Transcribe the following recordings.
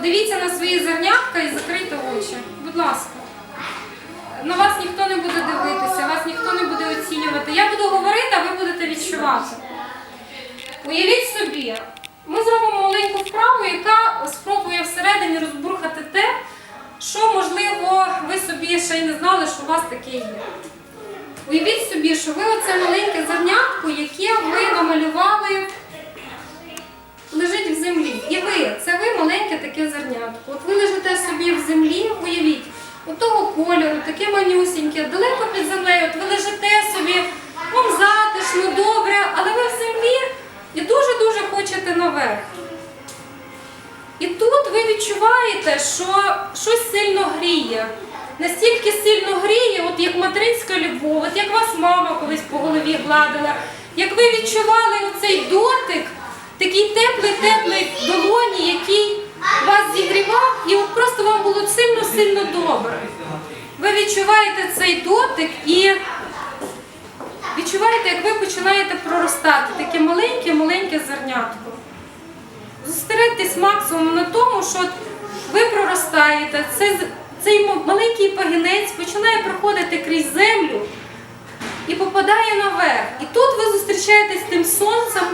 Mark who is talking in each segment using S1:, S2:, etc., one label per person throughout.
S1: Подивіться на свої зернятка і закрийте очі. Будь ласка. На вас ніхто не буде дивитися, вас ніхто не буде оцінювати. Я буду говорити, а ви будете відчувати. Уявіть собі, ми зробимо маленьку вправу, яка спробує всередині розбурхати те, що, можливо, ви собі ще й не знали, що у вас таке є. Уявіть собі, що ви оце маленьке зернятко, яке ви намалювали, маленьке таке зернятко. От ви лежите собі в землі, уявіть, от того кольору, таке манюсіньке, далеко під землею, от ви лежите собі, вам затишно, добре, але ви в землі і дуже-дуже хочете наверх. І тут ви відчуваєте, що щось сильно гріє. Настільки сильно гріє, от як материнська любов, от як вас мама колись по голові гладила, як ви відчували оцей дотик, такий теплий-теплий долоні, який вас зігрівав, і от просто вам було сильно-сильно добре. Ви відчуваєте цей дотик і відчуваєте, як ви починаєте проростати, таке маленьке-маленьке зернятко. Зосередьтесь максимум на тому, що ви проростаєте, це, цей маленький пагінець починає проходити крізь землю і попадає наверх. І тут ви зустрічаєтесь з тим сонцем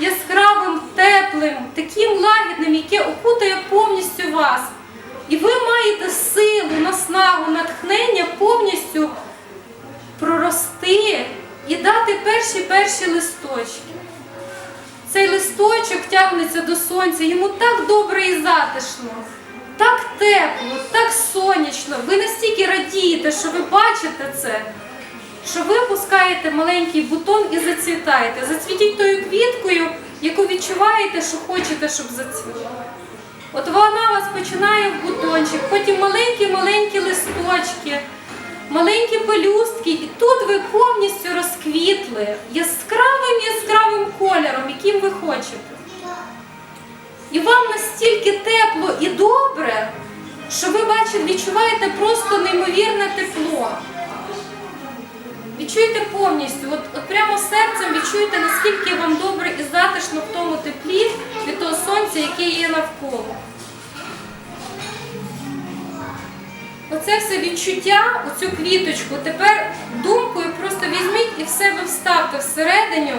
S1: яскравим, теплим, таким лагідним, яке окутає повністю вас. І ви маєте силу, наснагу, натхнення повністю прорости і дати перші перші листочки. Цей листочок тягнеться до сонця, йому так добре і затишно, так тепло, так сонячно. Ви настільки радієте, що ви бачите це, що ви пускаєте маленький бутон і зацвітаєте. Зацвітіть тою квіткою, яку відчуваєте, що хочете, щоб зацвіла. От вона вас починає в бутончик, потім маленькі-маленькі листочки, маленькі пелюстки, і тут ви повністю розквітли яскравим яскравим кольором, яким ви хочете. І вам настільки тепло і добре, що ви бачите, відчуваєте просто неймовірне тепло. Відчуєте повністю, от, відчуєте, наскільки вам добре і затишно в тому теплі від того сонця, яке є навколо. Оце все відчуття, оцю квіточку, тепер думкою просто візьміть і в себе вставте всередину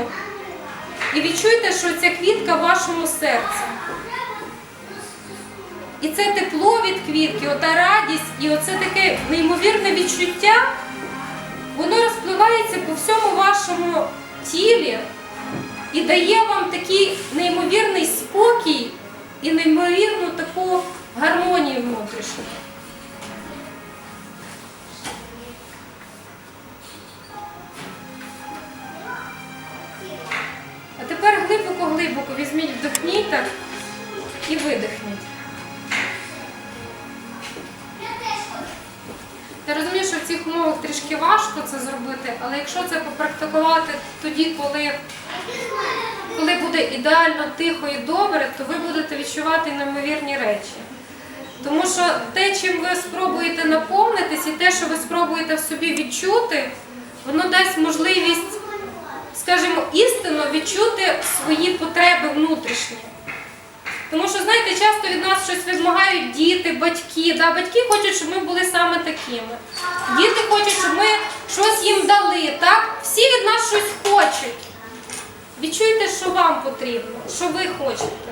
S1: і відчуйте, що ця квітка в вашому серці. І це тепло від квітки, ота радість і оце таке неймовірне відчуття, воно розпливається по всьому вашому тілі і дає вам такий неймовірний спокій і неймовірну таку гармонію внутрішню. А тепер глибоко-глибоко візьміть, вдохніть так і видихніть. Цих умовах трішки важко це зробити, але якщо це попрактикувати тоді, коли, коли буде ідеально тихо і добре, то ви будете відчувати неймовірні речі. Тому що те, чим ви спробуєте наповнитись, і те, що ви спробуєте в собі відчути, воно дасть можливість, скажімо, істинно відчути свої потреби внутрішні. Тому що, знаєте, часто від нас щось вимагають діти, батьки. Да? Батьки хочуть, щоб ми були саме такими. Діти хочуть, щоб ми щось їм дали. Так? Всі від нас щось хочуть. Відчуйте, що вам потрібно, що ви хочете.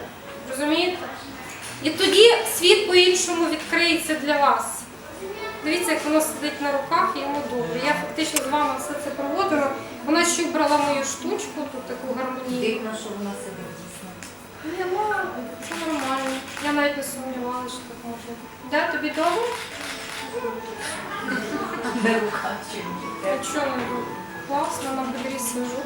S1: Розумієте? І тоді світ по-іншому відкриється для вас. Дивіться, як воно сидить на руках і йому добре. Я фактично з вами все це проводила. Вона ще брала мою штучку, тут таку гармонійну.
S2: Дивно, що вона себе
S1: ну, це нормально. Я навіть не сумнівалася, що так може. Де тобі добре?
S2: Не рука чи
S1: А чому? Класно, на бедрі сижу.